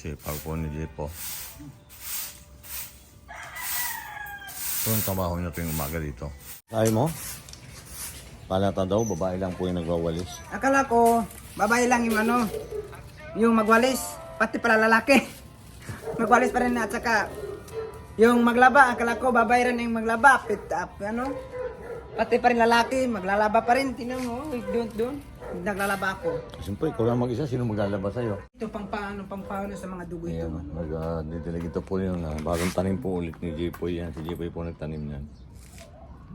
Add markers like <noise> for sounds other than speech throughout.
sipag po ni Jepo. Ito ang trabaho niya tuwing umaga dito. Ayaw mo? Palata daw, babae lang po yung nagwawalis. Akala ko, babae lang yung ano, yung magwalis, pati pala lalaki. <laughs> magwalis pa rin at saka yung maglaba, akala ko babae rin yung maglaba, pit up, ano, pati pa rin lalaki, maglalaba pa rin, tinan mo, uy, doon, doon, naglalaba ako. Siyempre, ikaw lang mag-isa, sino maglalaba sa'yo? Ito pang paano, pang paano sa mga dugo ito. Ayan, mag, uh, didilig ito po yung uh, bagong tanim po ulit ni Jepoy yan. Si Jepoy po nagtanim yan.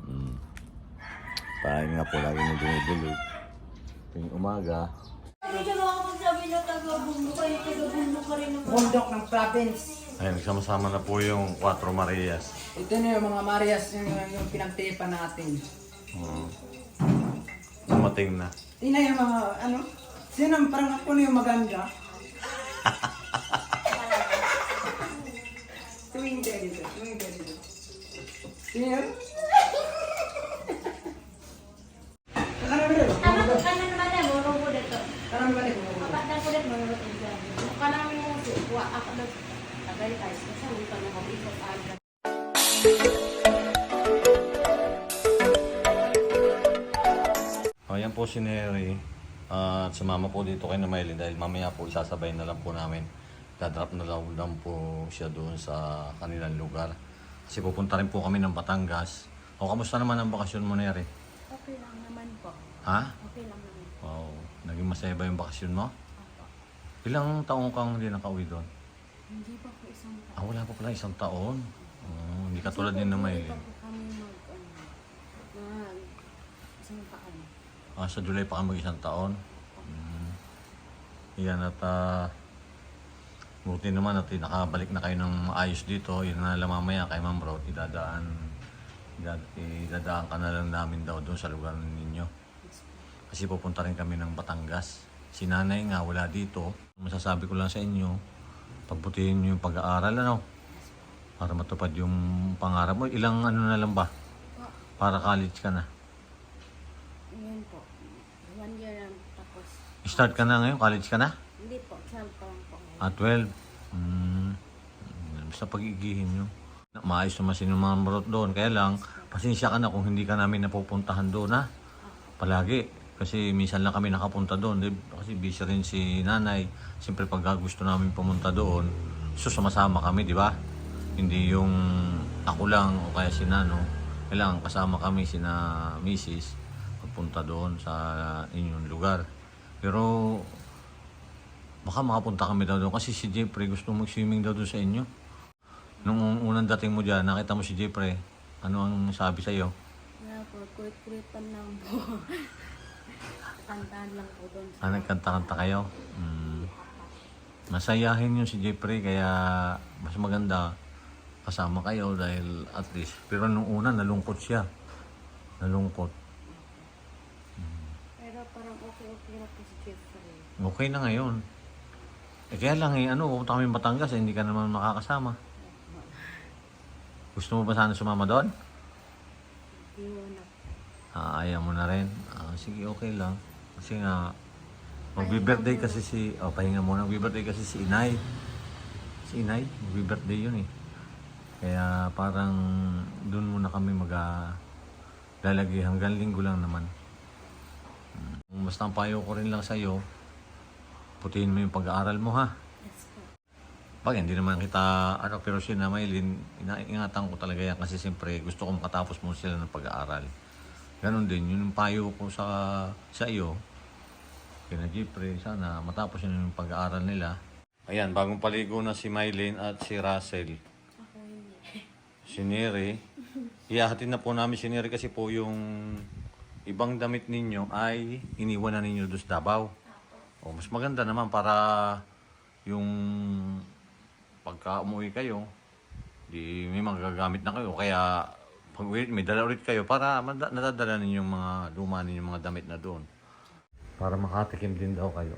Mm. Paano nga po lagi na dinidilig. Tuwing umaga. Bundok ng province. ayun, nagsama-sama na po yung Cuatro Marias. Ito na yung mga Marias, yung, yung pinagtipan natin. Mm. Dumating na. Tingnan yung mga, ano, sino, parang ako na yung maganda. Tuwing dito, tuwing dito. Sino yun? Karami si Neri. At sumama po dito kay Namelin dahil mamaya po isasabay na lang po namin. Dadrop na lang, lang po siya doon sa kanilang lugar. Kasi pupunta rin po kami ng Batangas. O, kamusta naman ang bakasyon mo, Neri? Okay lang naman po. Ha? Okay lang naman. Wow. Naging masaya ba yung bakasyon mo? Apo. Ilang taong kang hindi nakauwi doon? Hindi pa po isang taon. Ah, wala pa pala isang taon. Oh, hindi katulad din na Hindi pa po kami mag, ano, mag, isang Ah, sa July pa kami mag-isang taon. Mm. Yan at ah, buti naman at nakabalik na kayo ng maayos dito. Yun na lang mamaya kay Ma'am Rod, idadaan, idad- idadaan ka na lang namin daw doon sa lugar ninyo. Kasi pupunta rin kami ng Batangas. Si nanay nga wala dito. Masasabi ko lang sa inyo, pagbutihin nyo yung pag-aaral ano, para matupad yung pangarap mo. Ilang ano na lang ba? Para college ka na. Ngayon po, one year lang tapos. Start ka na ngayon? College ka na? Hindi po, 12 pa lang po ngayon. Ah, 12. Hmm. Basta pag-igihin nyo. Maayos naman si mga marot doon. Kaya lang, pasensya ka na kung hindi ka namin napupuntahan doon, ha? Palagi. Kasi minsan lang kami nakapunta doon. Di- Kasi busy rin si nanay. Siyempre pag gusto namin pumunta doon, so sumasama kami, di ba? Hindi yung ako lang o kaya si Nano. Kailangan kasama kami sina Mrs. Pagpunta doon sa inyong lugar. Pero baka makapunta kami daw doon kasi si Jeffrey gusto mag-swimming daw doon sa inyo. Nung unang dating mo dyan, nakita mo si Jeffrey. Ano ang sabi sa iyo? Wala po, kulit-kulitan lang po. <laughs> Kantahan lang po doon. Ah, nagkanta-kanta kayo? Mm. Masayahin yun si Jeffrey kaya mas maganda kasama kayo dahil at least. Pero nung una, nalungkot siya. Nalungkot. Pero parang okay-okay na po si Jeffrey. Okay na ngayon. Eh kaya lang eh, ano, pupunta kami Batangas, eh, hindi ka naman makakasama. Gusto mo ba sana sumama doon? Na. Ah, ayaw mo na rin. Ah, sige, okay lang. Kasi nga, magbi-birthday kasi si... Oh, pahinga muna. Magbi-birthday kasi si Inay. Si Inay, magbi-birthday yun eh. Kaya parang doon muna kami mag ah, lalagay hanggang linggo lang naman. Basta ang payo ko rin lang sa'yo, putihin mo yung pag-aaral mo ha. Yes po. Pag hindi naman kita, ano, pero si na Maylin, inaingatan ko talaga yan kasi siyempre gusto ko makatapos mo sila ng pag-aaral. Ganon din, yun yung payo ko sa, sa iyo, kina Jeffrey, sana matapos yun yung pag-aaral nila. Ayan, bagong paligo na si Maylin at si Russell. Ako hindi. Si Neri, <laughs> iyahatid na po namin si Neri kasi po yung ibang damit ninyo ay iniwan na ninyo doon sa Davao. O, mas maganda naman para yung pagka umuwi kayo, di may magagamit na kayo. Kaya pag uwi, may dala ulit kayo para nadadala ninyo yung mga luma ninyong mga damit na doon. Para makatikim din daw kayo.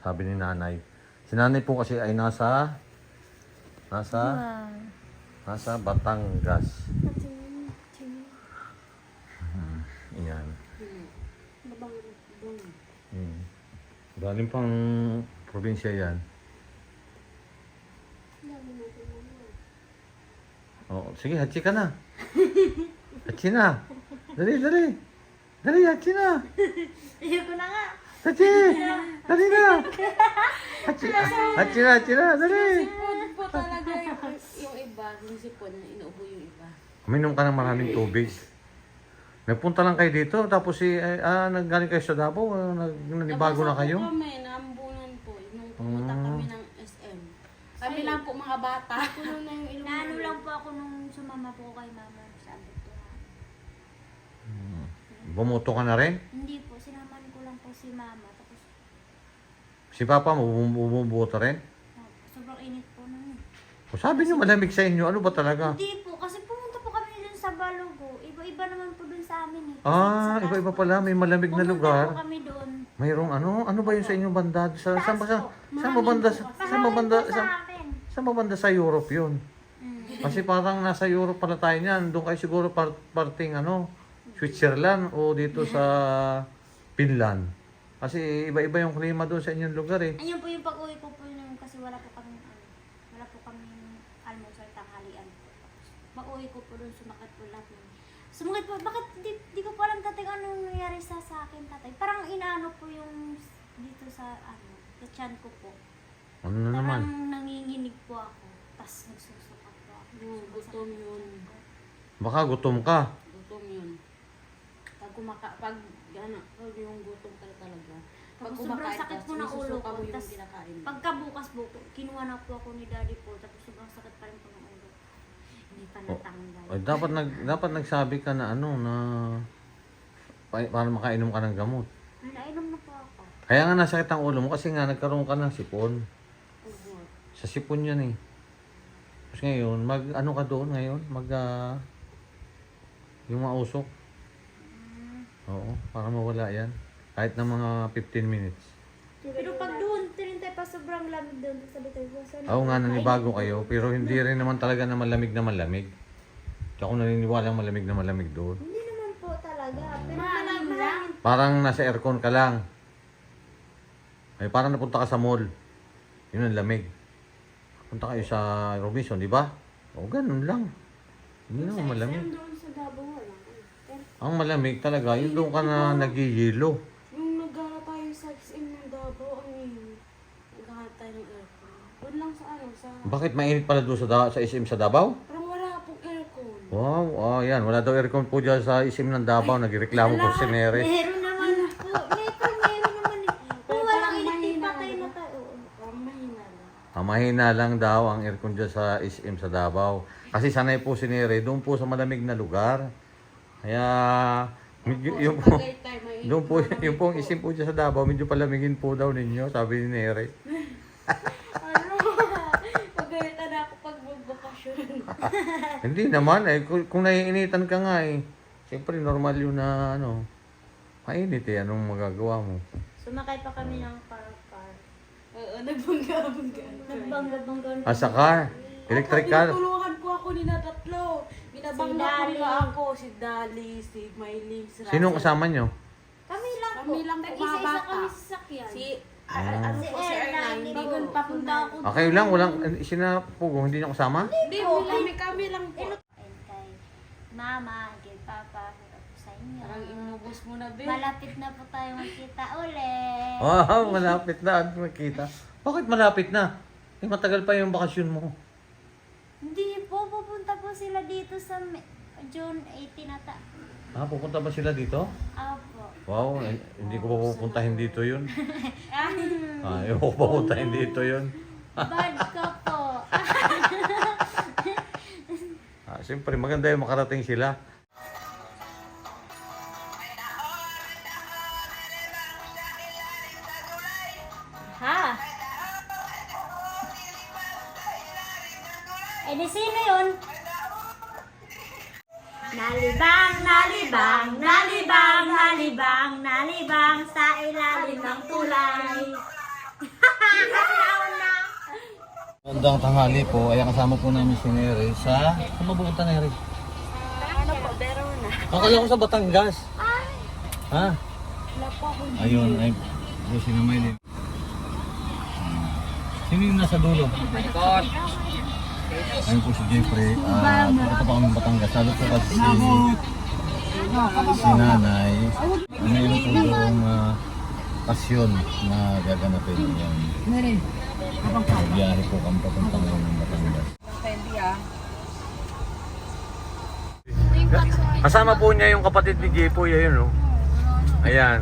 Sabi ni nanay. Si nanay po kasi ay nasa nasa nasa Batangas. Diba? Galing pang probinsya yan. Oh, sige, hachi ka na. <laughs> Hachi na. Dali, dali. Dali, hachi na. Ayoko na nga. Hachi! Dali na! Hachi, hachi na, hachi na, dali! Sipon po talaga yung iba. Yung sipon na inuubo yung iba. Uminom ka ng maraming tubig. Nagpunta lang kayo dito, tapos si, eh, ah, naggaling kayo sa Davao, ah, nag, nanibago na Nabasa kayo? po kami, naambunan po. Nung pumunta Ah. kami ng SM. Kami lang po mga bata. Puno na yung ilong. Naano lang po ako nung sumama po kay mama sa doktoran. Bumuto ka na rin? Hindi po, sinaman ko lang po si mama. Tapos, Si Papa, bumubuto rin? oh, sobrang init po nun. O sabi niyo malamig sa inyo, ano ba talaga? Hindi po, kasi Balogo. Iba-iba naman po dun sa amin eh. Ah, Sa iba-iba pala, may malamig na Pumunta lugar. po kami doon. Mayroong ano? Ano ba yun sa inyong banda? Sa, saan ba sa, saan ba banda, sa, saan ba banda, sa, sa akin. saan ba banda sa Europe yun? Mm. Kasi parang nasa Europe pala tayo niyan. Doon kayo siguro par- parting ano, Switzerland o dito sa <laughs> Finland. Kasi iba-iba yung klima doon sa inyong lugar eh. Ayun po yung pag-uwi ko po yun kasi wala po kami ano, wala po kami almusal tanghalian Tapos Mag-uwi ko po doon sumakit po lahat. ng- Sumakit po, bakit di, di ko po alam tatay anong nangyari sa, sa akin tatay. Parang inaano po yung dito sa ano, sa tiyan ko po. Ano na naman? Parang nanginginig po ako. Tapos nagsusukat po ako. Yung gutom yun. Baka gutom ka. Gutom yun. Pag kumaka, pag, ano, pag yung gutom ka talaga. Pag Tapos sobrang sakit po ng ulo ko. Tas mo. Pagkabukas po, kinuha na po ako ni daddy po. Tapos sobrang sakit pa rin po ng ulo. Hindi pa Oh. natanggal. Ay, dapat nag dapat nagsabi ka na ano na pa- para makainom ka ng gamot. Nainom na po ako. Kaya nga nasakit ang ulo mo kasi nga nagkaroon ka ng sipon. Ugot. Sa sipon yan eh. Tapos ngayon, mag ano ka doon ngayon? Mag ah, yung mausok. Oo, para mawala yan. Kahit na mga 15 minutes. Pero pag doon, tinintay pa sobrang lamig doon sa Bitay Sana. Oo nga, nanibago kayo. Pero hindi rin naman talaga na malamig na malamig. Tsaka ako naniniwala malamig na malamig doon. Hindi naman po talaga. Pero malamig lang. Parang nasa aircon ka lang. Ay, parang napunta ka sa mall. Yun ang lamig. Punta kayo sa Robinson, di ba? O, ganun lang. Hindi naman malamig. Doon sa Davao wala. Ang malamig talaga, yung doon ka na nagiyilo. yung naghala tayo sa SM ng Davao, ano yun? Naghala tayo ng aircon. Doon lang sa ano, sa... Bakit mainit pala doon sa, da- sa SM sa Davao? Parang wala pong aircon. Wow, oh, yan. Wala daw aircon po dyan sa SM ng Davao. Nagreklamo po si Nere. Meron naman po. Meron, meron naman. eh. Kung walang init, patay na tayo. Parang mahina lang. Ah, mahina lang daw ang aircon dyan sa SM sa Davao. Kasi sanay po si Nere doon po sa malamig na lugar. Kaya, medyo, yung po, Tagaytay, may doon po, yung po ang SM po dyan sa Davao, medyo palamigin po daw ninyo, sabi ni Nere. <laughs> Ano? Pagalitan na ako pag magbakasyon. <laughs> Hindi naman eh, kung, kung naiinitan ka nga eh. Siyempre normal yun na ano, mainit eh, anong magagawa mo? Sumakay pa kami ng car-car. Oo, nagbangga-bangga. Nagbangga-bangga. Ah, sa car? Electric car? Tinutulungan po ako ni na tatlo. Binabangga Si ko nila ako. Si Dali, si Mylene, si Russell. Sinong kasama nyo? Kami lang po. Kami lang po, Isa-isa mga bata. kami sa sakyan. Si, Ah. ano Si po, si Erna, Erna. hindi Hindi ko ko papunta ako. Ah, kayo lang, walang, sinapugong, hindi nyo kasama? Hindi po, kami, kami lang po. And kay mama, kay papa, hirap sa inyo. Parang inubos mo na, Be. Malapit na po tayo magkita ulit. Wow, malapit na at makita. Bakit malapit na? Eh, matagal pa yung bakasyon mo. Hindi po, pupunta po sila dito sa June 18 ata. Ah, pupunta ba sila dito? Apo. Wow, eh, hindi ko pa pupuntahin dito yun. <laughs> Ah, ayaw ko pupuntahin dito yun. Bad ka po. <laughs> Ah, siyempre, maganda yung makarating sila. ha? Eh di sino yun? Nalibang, nalibang, nalibang, nalibang, nalibang sa ilalim ng tulay. Na. <laughs> Magandang tanghali po. Ay kasama po namin si Nere sa... Saan ba pupunta Nere? Ano po, Verona. Akala ko sa Batangas. Ay, Ha? wala po ako. Ayun, ay... Ay, si Namay din. Sino yung nasa dulo? Ayun po si Jeffrey. Ah, pupunta pa kami ng Batangas. Sabi po kasi si, si nanay. Mayroon po doon uh, pasyon na gaganapin. Yan. Biyahe po kami papunta ngayon ng Batangas. Kasama po niya yung kapatid ni Jepoy, ayun oh. Ayan.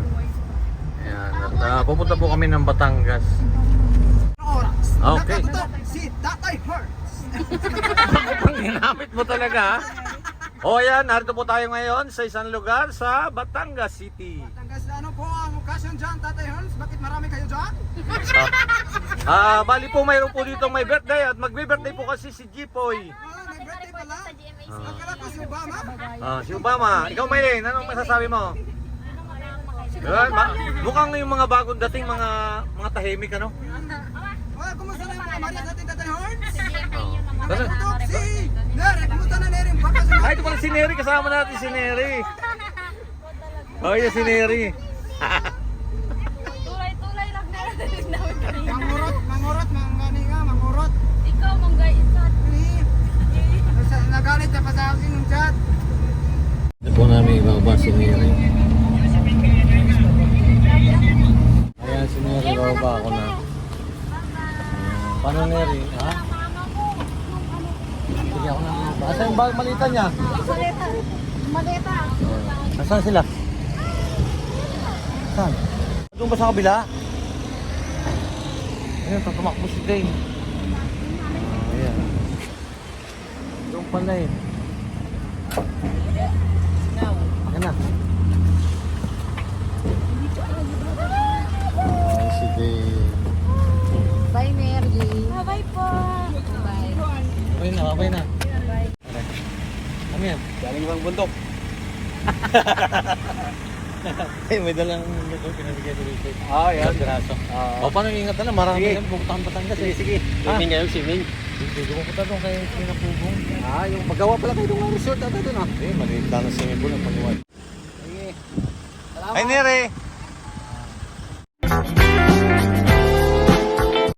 Ayan. At ah, pupunta po kami ng Batangas. Okay. Si Tatay Hertz. <laughs> Pang ginamit mo talaga? O ayan, narito po tayo ngayon sa isang lugar sa Batangas City. Tanggas ano po ang okasyon dyan, Tatay Hertz? Bakit marami kayo dyan? <laughs> Ah, bali po mayroon po dito may birthday at magbe-birthday po kasi si Jipoy. Ah, may birthday pala. Sa GMA. Akala ko si Obama. Ah, si Obama. Ikaw Maylene, anong masasabi mo? Yan, ma- mukhang yung mga bagong dating mga mga tahimik ano? Ah, kumusta na yung mga Maria sa ating Tatay Hertz? Ano? Tutok si Nere. Kumusta na sa Ay, ito pala si Neri, kasama natin si Neri. Oh, yun si Neri. Tulay-tulay lang na. Mangurot, mangurot, mangani nga, mangurot. Ikaw, mangga isat. Nagalit na pa sa akin ng chat. Ito po namin ibaba si Neri. Ayan si Neri, ibaba ako na. Paano Neri? Ha? Sige ako na. Asan yung bag malita niya? Maleta. Maleta. Asan sila? Saan? Doon ba sa kabila? Ayun, tatamakbo si Dane. Oh, ayan. Doon pala eh. Ayan na. Si Dane. Bye, Mary. Bye po. Bye. Okay na, okay na. Ano yan? Galing bang bundok? Ay, <laughs> may dalang luto pinabigay ni Richard. Ah, yan. Isang piraso. Ah. O, paano ingat na lang? Marami Sige. yan. Pupunta kang Batangas eh. Sige, sige. Ah. Swimming ngayon, swimming. Hindi ko pupunta doon kay Pinapugong. Ah, yung magawa pala kayo ng resort ata doon ah. Eh, maliit lang ang swimming pool ang. Sige. Ay, Nere!